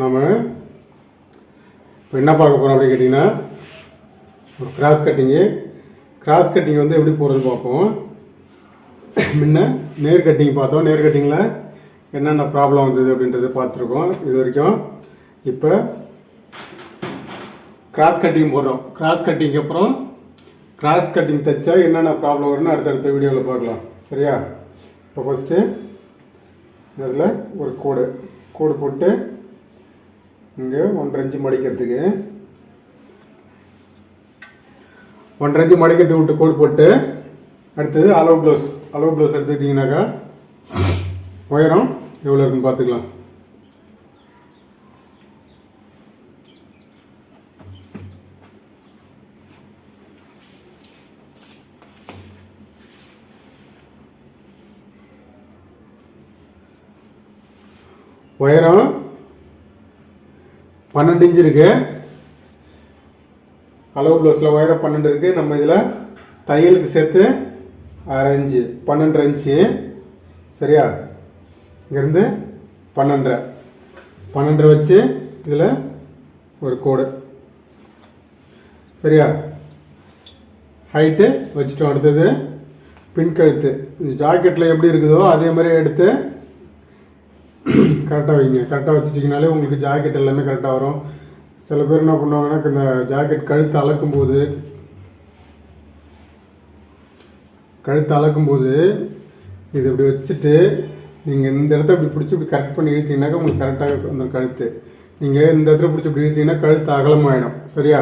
நம்ம இப்போ என்ன பார்க்க போகிறோம் அப்படின்னு கேட்டிங்கன்னா ஒரு கிராஸ் கட்டிங்கு கிராஸ் கட்டிங் வந்து எப்படி போகிறது பார்ப்போம். முன்ன நேர் கட்டிங் பார்த்தோம். நேர் கட்டிங்கில் என்னென்ன ப்ராப்ளம் வந்தது அப்படின்றத பார்த்துருக்கோம். இது வரைக்கும் இப்போ கிராஸ் கட்டிங் போடுறோம் கிராஸ் கட்டிங்க்கு அப்புறம் கிராஸ் கட்டிங் தைச்சா என்னென்ன ப்ராப்ளம் வரும்னு அடுத்தடுத்த வீடியோவில் பார்க்கலாம். சரியா? இப்போ ஃபஸ்ட்டு இதில் ஒரு கோடு. கோடு போட்டு இங்கே ஒன்றரை மடிக்கிறதுக்கு. ஒன்றரை இன்ச்சு மடிக்கிறதுக்கு விட்டு கோடு போட்டு அடுத்தது அலோ ப்ளவுஸ் அலோ ப்ளவுஸ் எடுத்துக்கிட்டிங்கனாக்கா உயரம் எவ்வளோ இருக்குன்னு பார்த்துக்கலாம். உயரம் பன்னெண்டு இன்ச்சு இருக்கு. அளவு ப்ளவுஸில் உயரம் பன்னெண்டு இருக்குது நம்ம இதில் தையலுக்கு சேர்த்து அரை இன்ச்சு பன்னெண்டரை இன்ச்சு சரியா? இங்கேருந்து பன்னெண்டரை. பன்னெண்டரை வச்சு இதில் ஒரு கோடு. சரியா? ஹைட்டு வச்சுட்டோம் அடுத்தது. பின் கழுத்து. இது ஜாக்கெட்டில் எப்படி இருக்குதோ அதே மாதிரி எடுத்து கரெக்டாக வைங்க. கரெக்டாக வச்சுட்டிங்கனாலே உங்களுக்கு ஜாக்கெட் எல்லாமே கரெக்டாக வரும். சில பேர் என்ன பண்ணுவாங்கன்னா இந்த ஜாக்கெட் கழுத்து அளக்கும் போது கழுத்து அளக்கும் போது இது இப்படி வச்சுட்டு நீங்கள் இந்த இடத்த இப்படி பிடிச்சி இப்படி கரெக்ட் பண்ணி இழுத்தீங்கன்னாக்கா உங்களுக்கு கரெக்டாக அந்த கழுத்து. நீங்கள் இந்த இடத்துல பிடிச்சி இப்படி இழுத்தீங்கன்னா கழுத்து அகலமாயிடும். சரியா?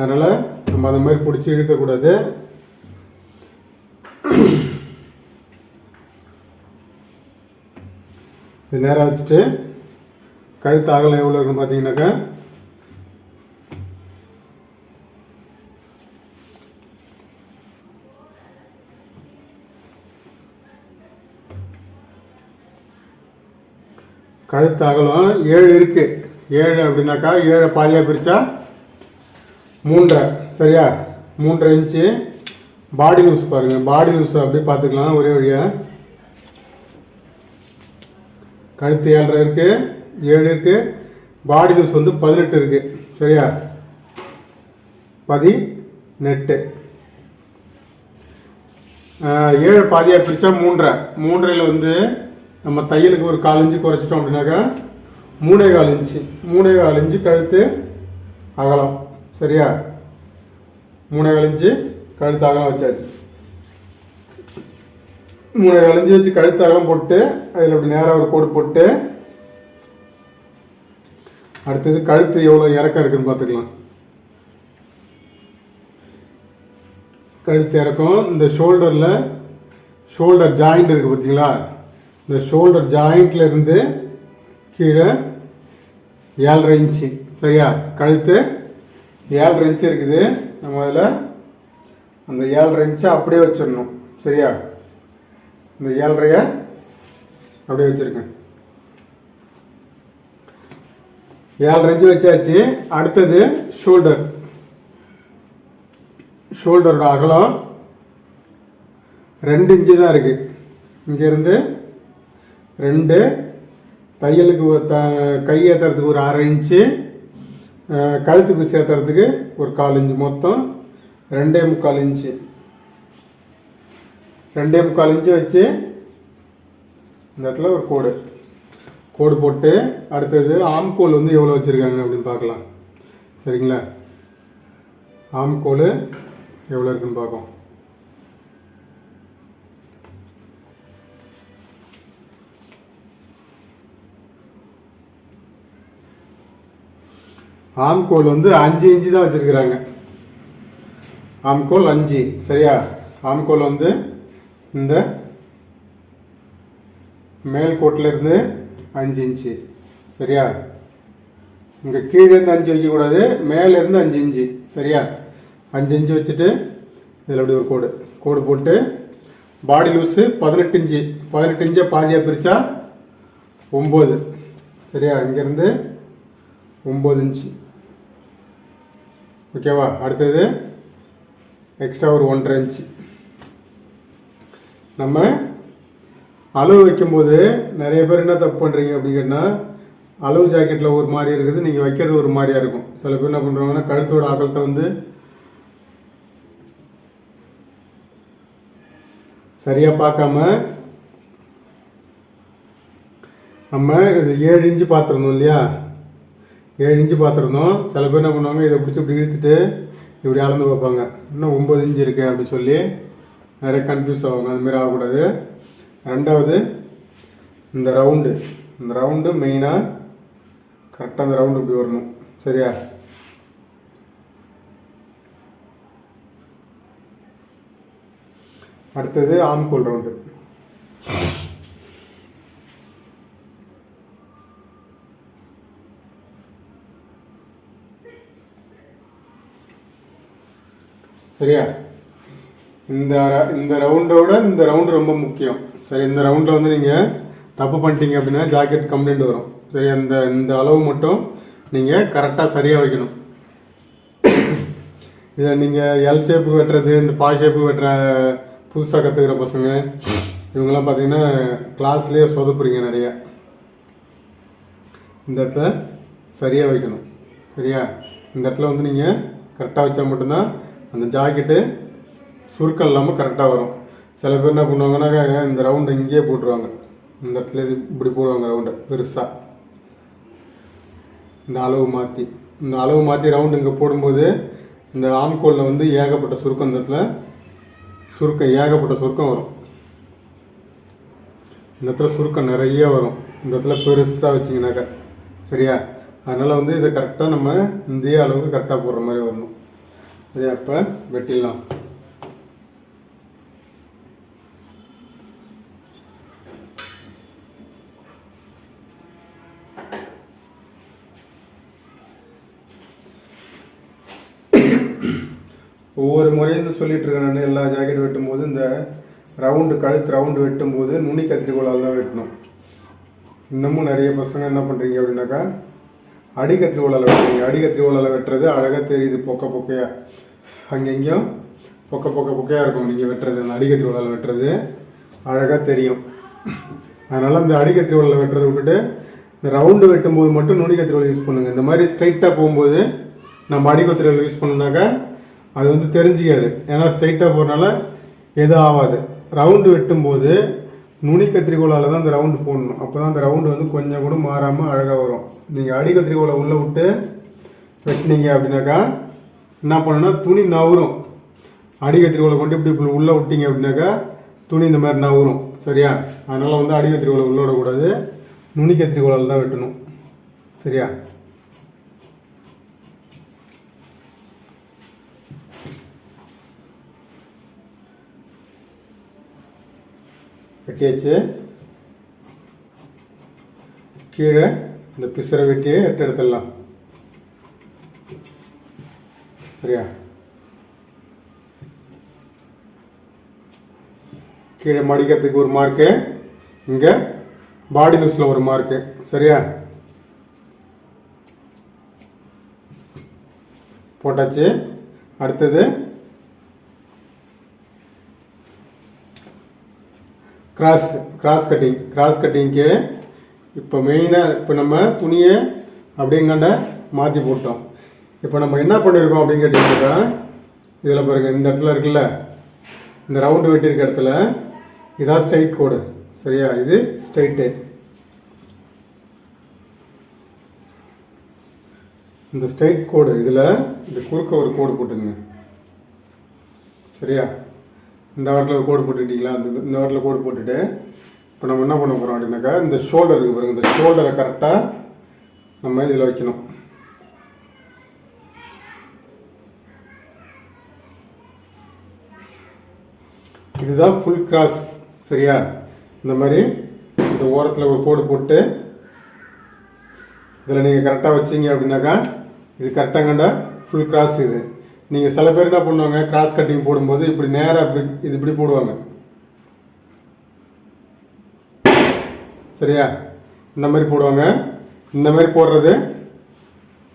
அதனால் நம்ம அந்த மாதிரி பிடிச்சி இழுக்கக்கூடாது. இது நேராக வச்சுட்டு கழுத்து அகலம் எவ்வளோ இருக்குன்னு பார்த்தீங்கன்னாக்கா கழுத்து அகலம் ஏழு இருக்கு. ஏழு அப்படின்னாக்கா ஏழை பாதியாக பிரித்தா மூன்றரை. சரியா? மூன்றரை இன்ச்சு பாடி லூஸ் பாருங்கள் பாடி லூஸ் அப்படியே பார்த்துக்கலாம். ஒரே வழியாக கழுத்து ஏழரை இருக்கு ஏழு இருக்கு பாடி லூஸ் வந்து பதினெட்டு இருக்கு. சரியா? பதி நெட்டு ஏழு பாதியாக பிரித்தா மூன்றரை. மூன்றையில் வந்து நம்ம தையலுக்கு ஒரு கால் இன்ச்சு குறைச்சிட்டோம் அப்படின்னாக்கா மூணே கால் இன்ச்சு. மூணே கால் இன்ச்சு கழுத்து அகலம். சரியா? மூணே கால் இன்ச்சு கழுத்து அகலம் வச்சாச்சு. மூணு அலைஞ்சி வச்சு கழுத்தாகம் போட்டு அதில் அப்படி நேராக ஒரு கோடு போட்டு. அடுத்தது கழுத்து எவ்வளோ இறக்கம் இருக்குன்னு பார்த்துக்கலாம். கழுத்து இறக்கம் இந்த ஷோல்டரில் ஷோல்டர் ஜாயிண்ட் இருக்குது பார்த்தீங்களா? இந்த ஷோல்டர் ஜாயிண்ட்ல இருந்து கீழே ஏழரை இன்ச்சு. சரியா? கழுத்து ஏழரை இன்ச்சு இருக்குது. நம்ம அதில் அந்த ஏழரை இன்ச்சை அப்படியே வச்சிடணும். சரியா? இந்த ஏழரைய அப்படியே வச்சுருக்கேன். ஏழரை இன்ச்சு வச்சாச்சு. அடுத்தது ஷோல்டர் ஷோல்டரோட அகலம் ரெண்டு இன்ச்சு தான் இருக்குது இங்கேருந்து ரெண்டு தையலுக்கு ஒரு த கை ஏற்றுறதுக்கு ஒரு அரை இன்ச்சு கழுத்துக்கு சேர்த்துறதுக்கு ஒரு கால் இன்ச்சு மொத்தம் ரெண்டே முக்கால் இன்ச்சு. ரெண்டே முக்கால் இன்ச்சு வச்சு இந்த இடத்துல ஒரு கோடு. கோடு போட்டு அடுத்தது ஆம்கோல் வந்து எவ்வளோ வச்சுருக்காங்க அப்படின்னு பார்க்கலாம். சரிங்களா? ஆம்கோல் எவ்வளோ இருக்குன்னு பார்க்கும் ஆம்கோல் வந்து அஞ்சு இன்ச்சு தான் வச்சுருக்குறாங்க. ஆம்கோல் அஞ்சு. சரியா? ஆம்கோல் வந்து இந்த மேல் அஞ்சு இன்ச்சு. சரியா? இங்கே கீழேருந்து அஞ்சு வைக்கக்கூடாது மேலேருந்து அஞ்சு இன்ச்சு. சரியா? அஞ்சு இன்ச்சு வச்சுட்டு இதில் அப்படி ஒரு கோடு. கோடு போட்டு பாடி லூஸு பதினெட்டு இன்ச்சு. பதினெட்டு இன்ச்சை பாதியாக பிரித்தா ஒம்பது. சரியா? இங்கேருந்து ஒம்பது இன்ச்சு. ஓகேவா? அடுத்தது எக்ஸ்ட்ரா ஒரு ஒன்றரை இன்ச்சு. நம்ம அளவு வைக்கும்போது நிறைய பேர் என்ன தப்பு பண்ணுறீங்க அப்படிங்கன்னா அளவு ஜாக்கெட்டில் ஒரு மாதிரி இருக்குது நீங்கள் வைக்கிறது ஒரு மாதிரியாக இருக்கும். சில பேர் என்ன பண்ணுறாங்கன்னா கழுத்தோட அகலத்தை வந்து சரியாக பார்க்காம நம்ம இது ஏழு இன்ச்சு பார்த்துருந்தோம் இல்லையா? ஏழு இன்ச்சு பார்த்துருந்தோம். சில பேர் என்ன பண்ணுவாங்க இதை பிடிச்சி இப்படி இழுத்துட்டு இப்படி அளந்து பார்ப்பாங்க இன்னும் ஒம்பது இன்ச்சு இருக்கு அப்படி சொல்லி நிறைய கன்ஃபியூஸ் ஆகும் அதுமாரி ஆகக்கூடாது. ரெண்டாவது இந்த ரவுண்டு இந்த ரவுண்டு மெயினாக கரெக்டாக அந்த ரவுண்டு இப்படி வரணும். சரியா? அடுத்தது ஆம்கோல் ரவுண்டு சரியா? இந்த இந்த ரவுண்டோட இந்த ரவுண்டு ரொம்ப முக்கியம். சரி இந்த ரவுண்டில் வந்து நீங்கள் தப்பு பண்ணிட்டீங்க அப்படின்னா ஜாக்கெட் கம்ப்ளைண்ட் வரும். சரி அந்த இந்த அளவு மட்டும் நீங்கள் கரெக்டாக சரியாக வைக்கணும். இதை நீங்கள் எல் ஷேப்பு வெட்டுறது இந்த பா ஷேப்பு வெட்டுற புதுசாக கற்றுக்கிற பசங்க இவங்கெல்லாம் பார்த்தீங்கன்னா கிளாஸ்லேயே சொதப்புறீங்க நிறையா. இந்த இடத்துல சரியாக வைக்கணும். சரியா? இந்த இடத்துல வந்து நீங்கள் கரெக்டாக வச்சா மட்டும்தான் அந்த ஜாக்கெட்டு சுருக்கம் இல்லாமல் கரெக்டாக வரும். சில பேர் என்ன பண்ணுவாங்கன்னா இந்த ரவுண்டை இங்கேயே போட்டுருவாங்க. இந்த இடத்துல இது இப்படி போடுவாங்க ரவுண்டை பெருசாக இந்த அளவு மாற்றி இந்த அளவு மாற்றி ரவுண்டு இங்கே போடும்போது இந்த ஆம்கோலில் வந்து ஏகப்பட்ட சுருக்கம் இந்த இடத்துல சுருக்கம் ஏகப்பட்ட சுருக்கம் வரும். இந்த இடத்துல சுருக்கம் நிறைய வரும். இந்த இடத்துல பெருசாக வச்சிங்கனாக்கா சரியா? அதனால் வந்து இதை கரெக்டாக நம்ம இந்திய அளவுக்கு கரெக்டாக போடுற மாதிரி வரணும். சரியா? அப்போ வெட்டிடலாம். ஒவ்வொரு முறையும் சொல்லிட்டு இருக்கேன் நான் எல்லா ஜாக்கெட் வெட்டும்போது இந்த ரவுண்டு கழுத்து ரவுண்டு வெட்டும்போது நுனி கத்திரிக்கோளால் தான் வெட்டணும். இன்னமும் நிறைய பசங்க என்ன பண்ணுறீங்க அப்படின்னாக்கா அடிக்கத்திரிக்கோளால் வெட்டுறீங்க. அடிக்கத்திரிக்கோளால் வெட்டுறது அழகாக தெரியுது பொக்க பொக்கையாக அங்கெங்கேயும் பொக்க பொக்க பொக்கையாக இருக்கும் நீங்கள் வெட்டுறது. அந்த அடிக்கத்திரிக்கோளால் வெட்டுறது அழகாக தெரியும். அதனால் அந்த அடிக்கத்திரிக்கோளால் வெட்டுறதை விட்டுட்டு இந்த ரவுண்டு வெட்டும்போது மட்டும் நுனி கத்திரிக்கோள் யூஸ் பண்ணுங்கள் இந்த மாதிரி ஸ்ட்ரைட்டாக போகும்போது நம்ம அடிக்கத்திரிக்கோள் யூஸ் பண்ணோம்னாக்கா அது வந்து தெரிஞ்சிக்காது. ஏன்னா ஸ்ட்ரைட்டாக போகிறனால எதுவும் ஆகாது ரவுண்டு வெட்டும்போது நுனி கத்திரிக்கோளால் தான் அந்த ரவுண்டு போடணும். அப்போ தான் அந்த ரவுண்டு வந்து கொஞ்சம் கூட மாறாமல் அழகாக வரும். நீங்கள் அடி கத்திரிக்கோலை உள்ளே விட்டு வெட்டினீங்க அப்படின்னாக்கா என்ன பண்ணணும்னா துணி நவரும். அடி கத்திரிக்கோலை கொண்டு இப்படி இப்படி உள்ளே விட்டீங்க அப்படின்னாக்கா துணி இந்த மாதிரி நவரும். சரியா? அதனால் வந்து அடி கத்திரிக்கோலை உள்ள விடக்கூடாது. நுனி கத்திரிக்கோளால் தான் வெட்டணும். சரியா? வெட்டியாச்சு கீழே இந்த பிசுரை வெட்டியே எட்டு எடுத்துடலாம். சரியா? கீழே மடிக்கிறதுக்கு ஒரு மார்க்கு இங்கே பாடி லூஸில் ஒரு மார்க்கு சரியா? போட்டாச்சு. அடுத்தது கிராஸ் கிராஸ் கட்டிங் கிராஸ் கட்டிங்க்கு இப்போ மெயினாக இப்போ நம்ம துணியை அப்படிங்கண்ட மாற்றி போட்டோம். இப்போ நம்ம என்ன பண்ணியிருக்கோம் அப்படின்னு கேட்டிங்கன்னா இதில் பாருங்கள் இந்த இடத்துல இருக்குல்ல இந்த ரவுண்டு வெட்டியிருக்க இடத்துல இதான் ஸ்ட்ரைட் கோடு சரியா? இது ஸ்ட்ரைட்டு இந்த ஸ்ட்ரைட் கோடு இதில் இந்த குறுக்க ஒரு கோடு போட்டுங்க சரியா? இந்த வாரத்தில் ஒரு கோடு போட்டுக்கிட்டீங்களா? அந்த இந்த வாரத்தில் கோடு போட்டுட்டு இப்போ நம்ம என்ன பண்ண போகிறோம் அப்படின்னாக்கா இந்த ஷோல்டர் இருக்குது பாருங்க இந்த ஷோல்டரை கரெக்டாக நம்ம இதில் வைக்கணும். இதுதான் ஃபுல் கிராஸ் சரியா? இந்த மாதிரி இந்த ஓரத்தில் ஒரு கோடு போட்டு இதில் நீங்கள் கரெக்டாக வச்சிங்க அப்படின்னாக்கா இது கரெக்டாக கண்டா ஃபுல் கிராஸ் இது. நீங்கள் சில பேர் என்ன பண்ணுவாங்க கிராஸ் கட்டிங் போடும்போது இப்படி நேராக இப்படி இது இப்படி போடுவாங்க. சரியா? இந்த மாதிரி போடுவாங்க. இந்த மாதிரி போடுறது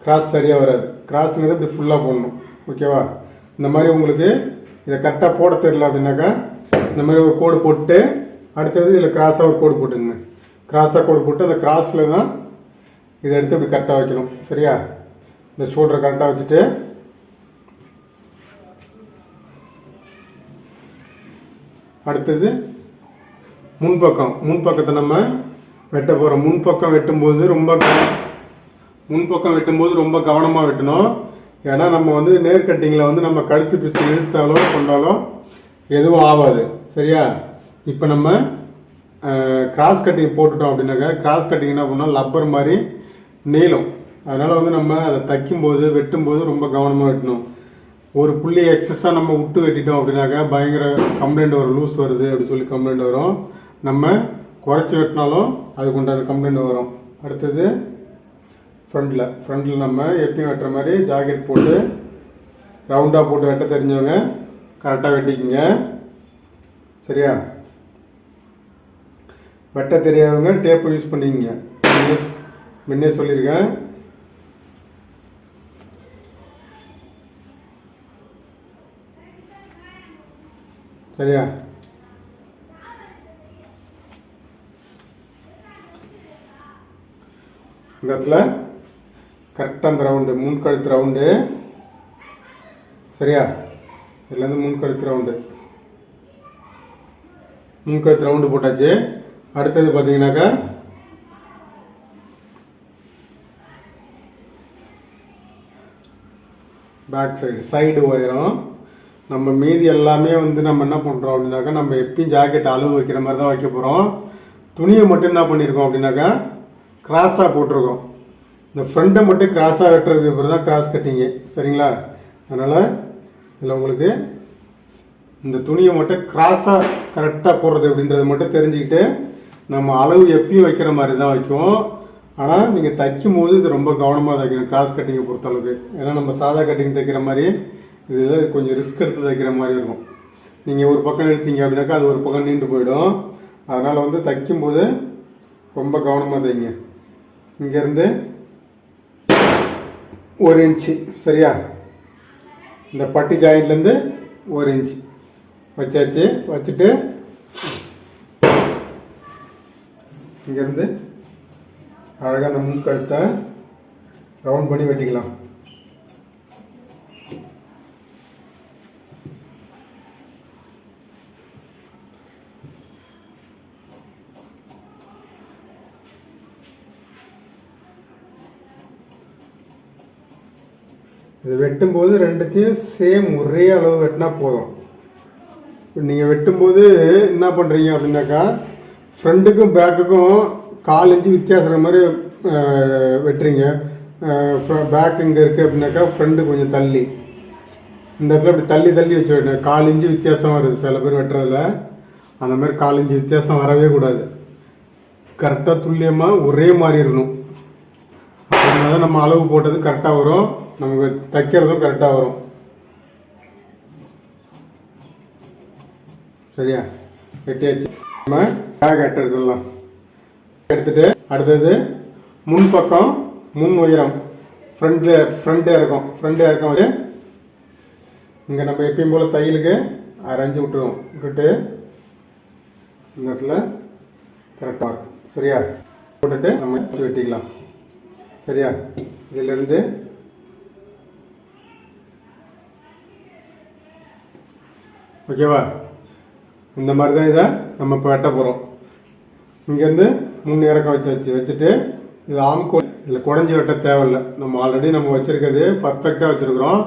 கிராஸ் சரியாக வராது. கிராஸுங்கிறது இப்படி ஃபுல்லாக போடணும். ஓகேவா இந்த மாதிரி உங்களுக்கு இதை கரெக்டாக போட தெரியல அப்படின்னாக்கா இந்த மாதிரி ஒரு கோடு போட்டு அடுத்தது இதில் கிராஸாக ஒரு கோடு போட்டுங்க கிராஸாக கோடு போட்டு அந்த கிராஸில் தான் இதை எடுத்து இப்படி கரெக்டாக வைக்கணும். சரியா? இந்த ஷோல்டரை கரெக்டாக வச்சுட்டு அடுத்தது முன்பக்கம். முன்பக்கத்தை நம்ம வெட்ட போகிறோம் முன்பக்கம் வெட்டும்போது ரொம்ப முன்பக்கம் வெட்டும்போது ரொம்ப கவனமாக வெட்டணும். ஏன்னா நம்ம வந்து நேர் கட்டிங்கில் வந்து நம்ம கழுத்து பிசு இழுத்தாலோ கொண்டாலோ எதுவும் ஆகாது சரியா? இப்போ நம்ம கிராஸ் கட்டிங் போட்டுட்டோம் அப்படின்னாக்கா கிராஸ் கட்டிங் என்ன பண்ணால் லப்பர் மாதிரி நீளும். அதனால் வந்து நம்ம அதை தைக்கும்போது வெட்டும்போது ரொம்ப கவனமாக வெட்டணும். ஒரு புள்ளி எக்ஸஸாக நம்ம விட்டு வெட்டிட்டோம் அப்படின்னாக்கா பயங்கர கம்ப்ளைண்ட் வரும். லூஸ் வருது அப்படின்னு சொல்லி கம்ப்ளைண்ட் வரும். நம்ம குறைச்சி வெட்டினாலும் அதுக்கு உண்டான கம்ப்ளைண்ட் வரும். அடுத்தது ஃப்ரண்டில் ஃப்ரண்டில் நம்ம எப்பயும் வெட்டுற மாதிரி ஜாக்கெட் போட்டு ரவுண்டாக போட்டு வெட்ட தெரிஞ்சவங்க கரெக்டாக வெட்டிக்கிங்க. சரியா? வெட்ட தெரியாதவங்க டேப்பை யூஸ் பண்ணிக்கங்க. முன்னே- முன்னே சொல்லியிருக்கேன். சரியா? இந்த இடத்துல கரெக்டாக அந்த ரவுண்டு முன்கழுத்து ரவுண்டு சரியா? இதுலேருந்து முன்கழுத்து ரவுண்டு முன்கழுத்து ரவுண்டு போட்டாச்சு. அடுத்தது பார்த்தீங்கன்னாக்கா பேக் சைடு சைடு உயரம். நம்ம மீதி எல்லாமே வந்து நம்ம என்ன பண்ணுறோம் அப்படின்னாக்கா நம்ம எப்பயும் ஜாக்கெட் அளவு வைக்கிற மாதிரி தான் வைக்க போகிறோம் துணியை மட்டும் என்ன பண்ணியிருக்கோம் அப்படின்னாக்கா கிராஸாக போட்டிருக்கோம். இந்த ஃப்ரண்ட்டை மட்டும் கிராஸாக வெட்டுறதுக்கு அப்புறம் தான் கிராஸ் கட்டிங்கு சரிங்களா? அதனால் இதில் உங்களுக்கு இந்த துணியை மட்டும் கிராஸாக கரெக்டாக போடுறது அப்படின்றத மட்டும் தெரிஞ்சுக்கிட்டு நம்ம அளவு எப்பயும் வைக்கிற மாதிரி தான் வைக்கும் ஆனால் நீங்கள் தைக்கும் போது இது ரொம்ப கவனமாக தைக்கணும் கிராஸ் கட்டிங்கை பொறுத்தளவுக்கு. ஏன்னா நம்ம சாதா கட்டிங் தைக்கிற மாதிரி இதில் கொஞ்சம் ரிஸ்க் எடுத்து தைக்கிற மாதிரி இருக்கும். நீங்கள் ஒரு பக்கம் எடுத்தீங்க அப்படின்னாக்கா அது ஒரு பக்கம் நீண்டு போயிடும். அதனால் வந்து தைக்கும்போது ரொம்ப கவனமாக தைங்க. இங்கேருந்து ஒரு இன்ச்சு சரியா? இந்த பட்டி ஜாயிண்ட்லேருந்து ஒரு இன்ச்சு வச்சாச்சு. வச்சுட்டு இங்கேருந்து அழகாக அந்த முன்கழுத்தை ரவுண்ட் பண்ணி வெட்டிக்கலாம். இது வெட்டும்போது ரெண்டுத்தையும் சேம் ஒரே அளவு வெட்டினா போதும். இப்போ நீங்கள் வெட்டும்போது என்ன பண்ணுறீங்க அப்படின்னாக்கா ஃப்ரண்ட்டுக்கும் பேக்குக்கும் கால் இன்ச்சு வித்தியாசம் மாதிரி வெட்டுறீங்க. பேக் இங்கே இருக்குது அப்படின்னாக்கா ஃப்ரண்ட்டு கொஞ்சம் தள்ளி. இந்த இடத்துல இப்படி தள்ளி தள்ளி வச்சு வெட்டணும் கால் இன்ச்சு வித்தியாசம் வருது. சில பேர் வெட்டுறதில்ல அந்த மாதிரி கால் இன்ச்சு வித்தியாசம் வரவே கூடாது. கரெக்டாக துல்லியமாக ஒரே மாதிரி இருக்கணும். அப்படின்னா தான் நம்ம அளவு போட்டது கரெக்டாக வரும். நமக்கு தைக்கிறதும் கரெக்டாக வரும். சரியா? வெட்டியாச்சு நம்ம பேக் கட் எடுத்துடலாம் எடுத்துட்டு அடுத்தது முன் பக்கம் முன் உயரம். ஃப்ரண்ட்ல ஃப்ரண்ட் இருக்கும். ஃப்ரண்ட் இருக்கும். வந்து இங்கே நம்ம எப்பயும் போல் தையலுக்கு அரைஞ்சு விட்டுருவோம். விட்டுட்டு இந்த இடத்துல கரெக்டாக இருக்கும். சரியா? போட்டுட்டு நம்ம வச்சு வெட்டிக்கலாம். சரியா? இதிலிருந்து ஓகேவா? இந்த மாதிரி தான் இதை நம்ம இப்போ வெட்ட போகிறோம் இங்கேருந்து முன் இறக்கம் வச்சு வச்சுட்டு இது ஆம்கோல் இதில் குடஞ்சி வெட்ட தேவையில்லை. நம்ம ஆல்ரெடி நம்ம வச்சுருக்கிறது பர்ஃபெக்டாக வச்சுருக்குறோம்.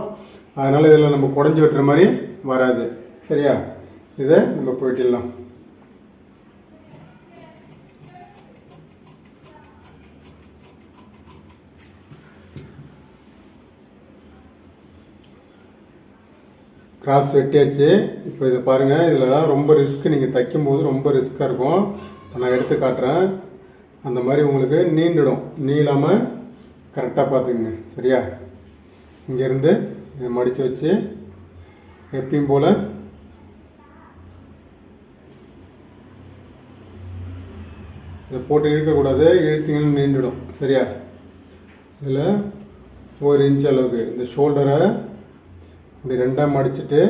அதனால் இதில் நம்ம குடஞ்சி வெட்டுற மாதிரி வராது. சரியா? இதை நம்ம போயிட்டிடலாம் கிராஸ் வெட்டியாச்சு. இப்போ இதை பாருங்கள் இதில் தான் ரொம்ப ரிஸ்க் நீங்கள் தைக்கும்போது ரொம்ப ரிஸ்க்காக இருக்கும். நான் எடுத்து காட்டுறேன். அந்த மாதிரி உங்களுக்கு நீண்டிடும். நீளாமல் கரெக்டாக பார்த்துக்குங்க. சரியா? இங்கேருந்து இதை மடித்து வச்சு எப்பயும் போல் இதை போட்டு இழுக்கக்கூடாது. இழுத்திங்கன்னு நீண்டிடும். சரியா? இதில் ஒரு இன்ச் அளவுக்கு. இந்த ஷோல்டரை இப்படி ரெண்டாக மடிச்சுட்டு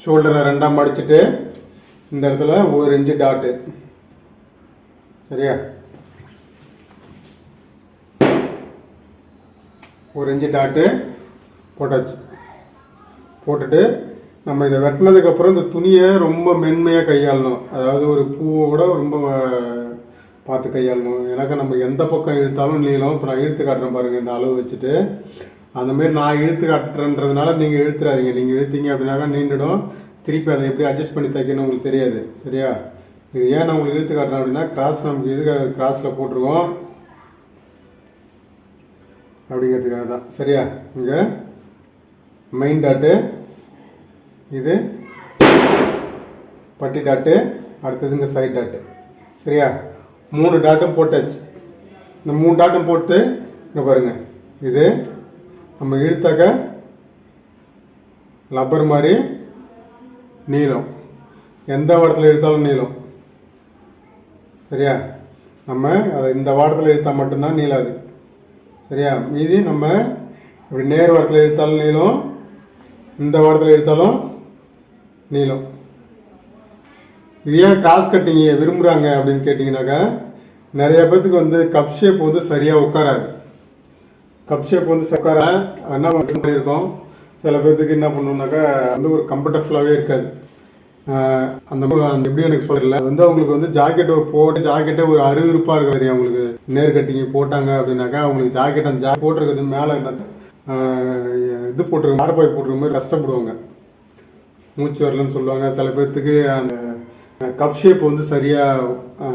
ஷோல்டரை ரெண்டாக மடிச்சுட்டு இந்த இடத்துல ஒரு இன்ச்சு டாட்டு சரியா? ஒரு இன்ச்சு டாட்டு போட்டாச்சு. போட்டுட்டு நம்ம இதை வெட்டினதுக்கப்புறம் இந்த துணியை ரொம்ப மென்மையாக கையாளணும். அதாவது ஒரு பூவை விட ரொம்ப பார்த்து கையாளணும். எனக்கு நம்ம எந்த பக்கம் இழுத்தாலும் நீளம். இப்போ நான் இழுத்து காட்டுறேன் பாருங்கள் இந்த அளவு வச்சுட்டு. அந்த மாதிரி நான் இழுத்து காட்டுறேன்றதுனால நீங்கள் இழுத்துறாதீங்க. நீங்கள் இழுத்தீங்க அப்படின்னாக்கா நீண்டிடும். திருப்பி அதை எப்படி அட்ஜஸ்ட் பண்ணி தைக்கணும்னு உங்களுக்கு தெரியாது. சரியா? இது ஏன் நான் உங்களுக்கு இழுத்து காட்டுறேன் அப்படின்னா கிராஸ் நமக்கு இது கிராஸில் போட்டிருக்கோம் அப்படிங்கிறதுக்காக தான். சரியா? இங்கே மெயின் டாட்டு இது பட்டி டாட்டு அடுத்தது இங்கே சைட் டாட்டு சரியா? மூணு டாட்டும் போட்டாச்சு. இந்த மூணு டாட்டும் போட்டு இங்கே பாருங்கள் இது நம்ம இழுத்தாக்க லப்பர் மாதிரி நீளம். எந்த வாரத்தில் இழுத்தாலும் நீளம். சரியா? நம்ம அதை இந்த வாரத்தில் இழுத்தா மட்டும்தான் நீளாது. சரியா? மீதி நம்ம இப்படி நேர் வாரத்தில் இழுத்தாலும் நீளம் இந்த வாரத்தில் இழுத்தாலும் நீளம். இது ஏன் கிராஸ் கட்டிங்க விரும்புகிறாங்க அப்படின்னு கேட்டிங்கனாக்கா நிறைய பேர்த்துக்கு வந்து கப் ஷேப் வந்து சரியாக உட்காராது. கப் ஷேப் வந்து உட்கார என்ன பண்ணியிருக்கோம். சில பேர்த்துக்கு என்ன பண்ணணும்னாக்கா வந்து ஒரு கம்ஃபர்டபுளாகவே இருக்காது. அந்த மாதிரி அந்த எப்படி எனக்கு சொல்லல. வந்து அவங்களுக்கு வந்து ஜாக்கெட் போட்டு ஜாக்கெட்டே ஒரு அருவிருப்பாக இருக்கிற மாதிரி அவங்களுக்கு. நேர் கட்டிங் போட்டாங்க அப்படின்னாக்கா அவங்களுக்கு ஜாக்கெட் அந்த ஜாக்கெட் போட்டிருக்கிறது மேலே இது போட்டிருக்க மாரப்பாய் போட்டிருக்க மாதிரி கஷ்டப்படுவாங்க. மூச்சு வரலன்னு சொல்லுவாங்க. சில பேர்த்துக்கு அந்த கப் ஷேப் வந்து சரியாக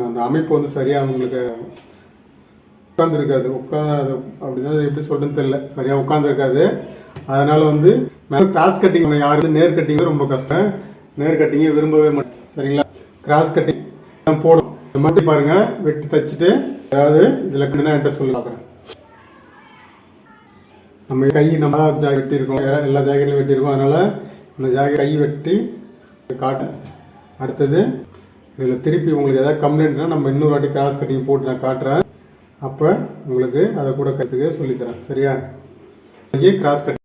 அந்த அமைப்பு வந்து சரியாக அவங்களுக்கு உட்காந்துருக்காது உட்காந்து அப்படின்னா எப்படி சொல்றதுன்னு தெரியல. சரியாக உட்காந்துருக்காது அதனால வந்து கிராஸ் கட்டிங் யாருக்கு நேர் கட்டிங் ரொம்ப கஷ்டம். நேர் கட்டிங்கே விரும்பவே மாட்டேன் சரிங்களா? கிராஸ் கட்டிங் போடும். இந்த மாதிரி பாருங்க. வெட்டி தச்சுட்டு ஏதாவது இதில் கட்டினா என்கிட்ட சொல்லி பார்க்குறேன். நம்ம கை நம்ம ஜாக்கெட் வெட்டியிருக்கோம். எல்லா- எல்லா ஜாக்கெட்லையும் வெட்டியிருக்கோம். அதனால இந்த ஜாக்கெட் கை வெட்டி காட்டேன் அடுத்தது இதில் திருப்பி உங்களுக்கு ஏதாவது கம்ப்ளைண்ட்னா நம்ம இன்னொரு வாட்டி கிராஸ் கட்டிங் போட்டு நான் காட்டுறேன். அப்போ உங்களுக்கு அதை கூட கற்றுக்க சொல்லித்தரேன். சரியா? Cross cut